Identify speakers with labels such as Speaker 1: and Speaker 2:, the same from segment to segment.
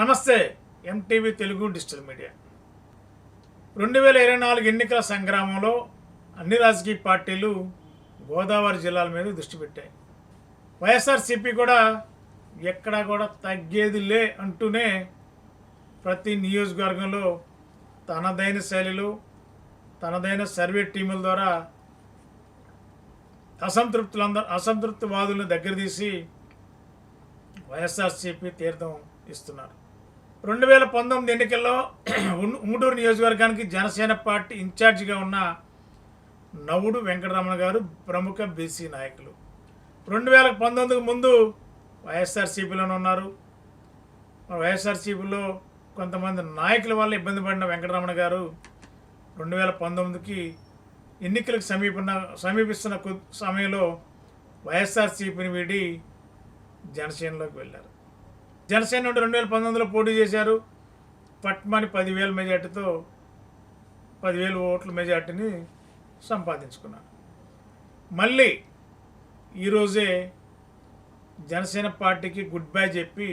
Speaker 1: నమస్తే MTV Telugu digital media. రెండు వేల ఇరవై నాలుగు ఎన్నికల సంగ్రామంలో అన్ని రాజకీయ పార్టీలు గోదావరి జిల్లాల మీద దృష్టి పెట్టాయి. వైఎస్ఆర్సీపీ కూడా ఎక్కడా కూడా తగ్గేది లే అంటూనే ప్రతి నియోజకవర్గంలో తనదైన శైలిలో తనదైన సర్వే టీముల ద్వారా అసంతృప్తులందరూ అసంతృప్తివాదులను దగ్గర తీసి వైఎస్ఆర్సీపీ తీర్థం ఇస్తున్నారు. రెండు వేల పంతొమ్మిది ఎన్నికల్లో ఉన్- ఉంగుటూరు నియోజకవర్గానికి జనసేన పార్టీ ఇన్ఛార్జిగా ఉన్న నవ్వుడు వెంకటరమణ గారు ప్రముఖ బీసీ నాయకులు. రెండు వేల పంతొమ్మిదికి ముందు వైఎస్ఆర్సీపీలోనే ఉన్నారు. వైఎస్ఆర్సీపీలో కొంతమంది నాయకుల వల్ల ఇబ్బంది పడిన వెంకటరమణ గారు రెండు వేల పంతొమ్మిదికి ఎన్నికలకు సమీపన సమీపిస్తున్న సమయంలో వైఎస్ఆర్సీపీని వీడి జనసేనలోకి వెళ్ళారు. జనసేన నుండి రెండు వేల పంతొమ్మిదిలో పోటీ చేశారు. పట్మని పదివేల మెజార్టీతో పదివేల ఓట్ల మెజార్టీని సంపాదించుకున్నారు. మళ్ళీ ఈరోజే జనసేన పార్టీకి గుడ్ బై చెప్పి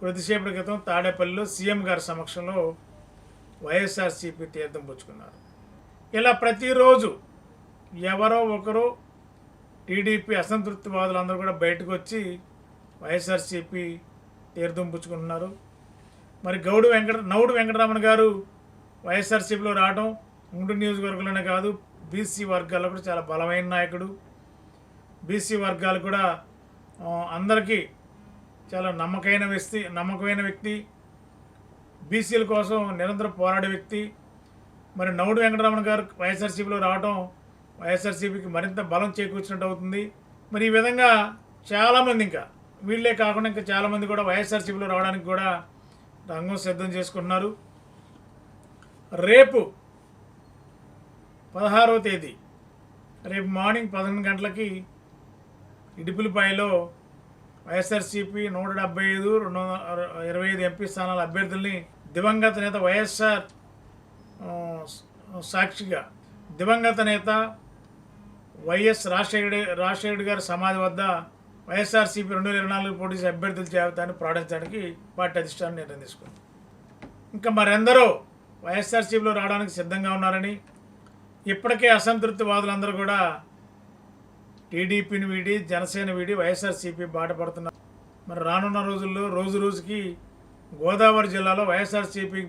Speaker 1: కొద్దిసేపటి క్రితం తాడేపల్లిలో సీఎం గారి సమక్షంలో వైఎస్ఆర్సీపీ తీర్థం పుచ్చుకున్నారు. ఇలా ప్రతిరోజు ఎవరో ఒకరు టీడీపీ అసంతృప్తివాదులందరూ కూడా బయటకు వచ్చి వైఎస్ఆర్సీపీ తీర్థం పుచ్చుకుంటున్నారు మరి గౌడు వెంకట నౌడు వెంకటరమణ గారు వైఎస్ఆర్సీపీలో రావడం ఉండు నియోజకవర్గంలోనే కాదు బీసీ వర్గాల్లో కూడా చాలా బలమైన నాయకుడు. బీసీ వర్గాలు కూడా అందరికీ చాలా నమ్మకమైన వ్యక్తి నమ్మకమైన వ్యక్తి. బీసీల కోసం నిరంతరం పోరాడే వ్యక్తి. మరి నౌడు వెంకటరమణ గారు వైఎస్ఆర్సీపీలో రావడం వైఎస్ఆర్సీపీకి మరింత బలం చేకూర్చినట్టు అవుతుంది. మరి ఈ విధంగా చాలామంది ఇంకా వీళ్ళే కాకుండా ఇంకా చాలామంది కూడా వైఎస్ఆర్సీపీలో రావడానికి కూడా రంగం సిద్ధం చేసుకుంటున్నారు. రేపు పదహారవ తేదీ రేపు మార్నింగ్ పదకొండు గంటలకి ఇడిపిలిపాయలో వైఎస్ఆర్సీపీ నూట డెబ్బై ఐదు రెండు వందల ఇరవై ఐదు ఎంపీ స్థానాల అభ్యర్థుల్ని దివంగత నేత వైఎస్ఆర్ సాక్షిగా దివంగత నేత వైఎస్ రాజశేఖర రాజశేఖర గారి సమాధి వద్ద వైఎస్ఆర్సీపీ రెండు వేల ఇరవై నాలుగు పోటీ అభ్యర్థుల జాబితాను ప్రకటించడానికి పార్టీ అధిష్టానం నిర్ణయం తీసుకుంది. ఇంకా మరెందరో వైఎస్ఆర్సీపీలో రావడానికి సిద్ధంగా ఉన్నారని ఇప్పటికే అసంతృప్తి వాదులందరూ కూడా టీడీపీని వీడి జనసేన వీడి వైఎస్ఆర్సీపీ బాట పడుతున్నారు. మరి రానున్న రోజుల్లో రోజు రోజుకి గోదావరి జిల్లాలో వైఎస్ఆర్సీపీ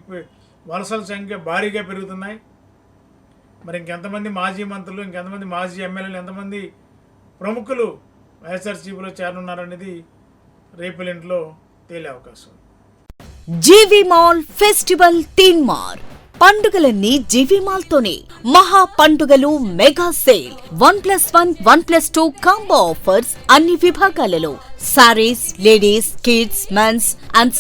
Speaker 1: వలసల సంఖ్య భారీగా పెరుగుతున్నాయి. మరి ఇంకెంతమంది మాజీ మంత్రులు ఇంకెంతమంది మాజీ ఎమ్మెల్యేలు ఎంతమంది ప్రముఖులు వైఎస్ఆర్సీపీలో చేరనున్నారనేది రేపులింట్లో తేలే అవకాశం.
Speaker 2: జీవి మాల్ ఫెస్టివల్ టీన్ మార్. పండుగలన్నీ జీవి మాల్ తోనే మహా పండుగలు mega sale. One plus one one plus two combo offers అన్ని విభాగాలలో. Sarees ladies kids mens and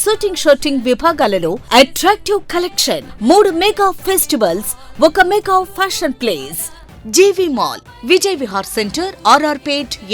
Speaker 2: suiting విభాగాలలో అట్రాక్టివ్ కలెక్షన్. మూడు మెగా ఫెస్టివల్స్ ఒక mega fashion place. G V mall Vijay Vihar centre R R Pet